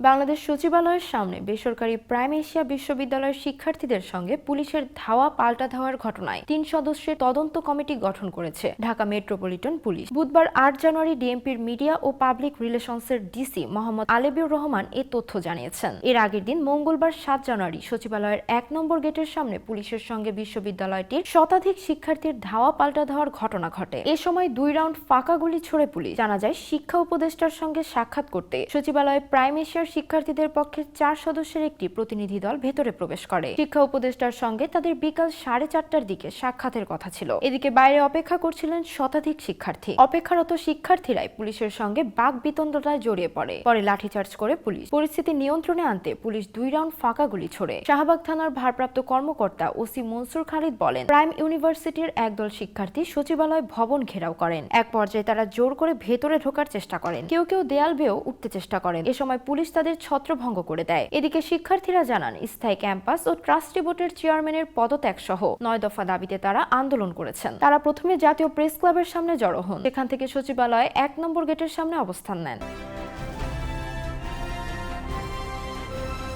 বাংলাদেশ সচিবালয়ের সামনে বেসরকারি প্রাইম এশিয়া বিশ্ববিদ্যালয়ের শিক্ষার্থীদের সঙ্গে পুলিশের ধাওয়া পাল্টা ধাওয়ার ঘটনায় তিন সদস্যের তদন্ত কমিটি গঠন করেছে। Dhaka metropolitan police. বুধবার আট জানুয়ারি ডিএমপির মিডিয়া ও পাবলিক রিলেশনসের ডিসি মোহাম্মদ আলেবিউর রহমান এ তথ্য জানিয়েছেন। এর আগের দিন মঙ্গলবার সাত জানুয়ারি সচিবালয়ের এক নম্বর গেটের সামনে পুলিশের সঙ্গে বিশ্ববিদ্যালয়টির শতাধিক শিক্ষার্থীর ধাওয়া পাল্টা ধাওয়ার ঘটনা ঘটে। এ সময় দুই রাউন্ড ফাঁকা গুলি ছড়ে পুলিশ। জানা যায়, শিক্ষা উপদেষ্টার সঙ্গে সাক্ষাৎ করতে সচিবালয়ে প্রাইম এশিয়ার শিক্ষার্থীদের পক্ষে চার সদস্যের একটি প্রতিনিধি দল ভেতরে প্রবেশ করে। শিক্ষা উপদেষ্টার সঙ্গে তাদের বিকাল সাড়ে চারটার দিকে সাক্ষাতের কথা ছিল। এদিকে বাইরে অপেক্ষা করছিলেন শতাধিক শিক্ষার্থী। অপেক্ষারত শিক্ষার্থীরাই পুলিশের সঙ্গে বাঘ বিতণ্ডতায় জড়িয়ে পড়ে। পরে লাঠিচার্জ করে পুলিশ। পরিস্থিতি নিয়ন্ত্রণে আনতে পুলিশ দুই রাউন্ড ফাঁকা গুলি ছোড়ে। শাহবাগ থানার ভারপ্রাপ্ত কর্মকর্তা ওসি মনসুর খালিদ বলেন, প্রাইম ইউনিভার্সিটির একদল শিক্ষার্থী সচিবালয় ভবন ঘেরাও করেন। এক পর্যায়ে তারা জোর করে ভেতরে ঢোকার চেষ্টা করেন। কেউ কেউ দেয়াল বেয়েও উঠতে চেষ্টা করেন। এ সময় পুলিশ তাদের ছত্রভঙ্গ করে দেয়। এদিকে শিক্ষার্থীরা জানান, স্থায়ী ক্যাম্পাস ও ট্রাস্টি বোর্ডের চেয়ারম্যানের পদত্যাগ সহ নয় দফা দাবিতে তারা আন্দোলন করেছেন। তারা প্রথমে জাতীয় প্রেস ক্লাবের সামনে জড়ো হন। সেখান থেকে সচিবালয়ে এক নম্বর গেটের সামনে অবস্থান নেন।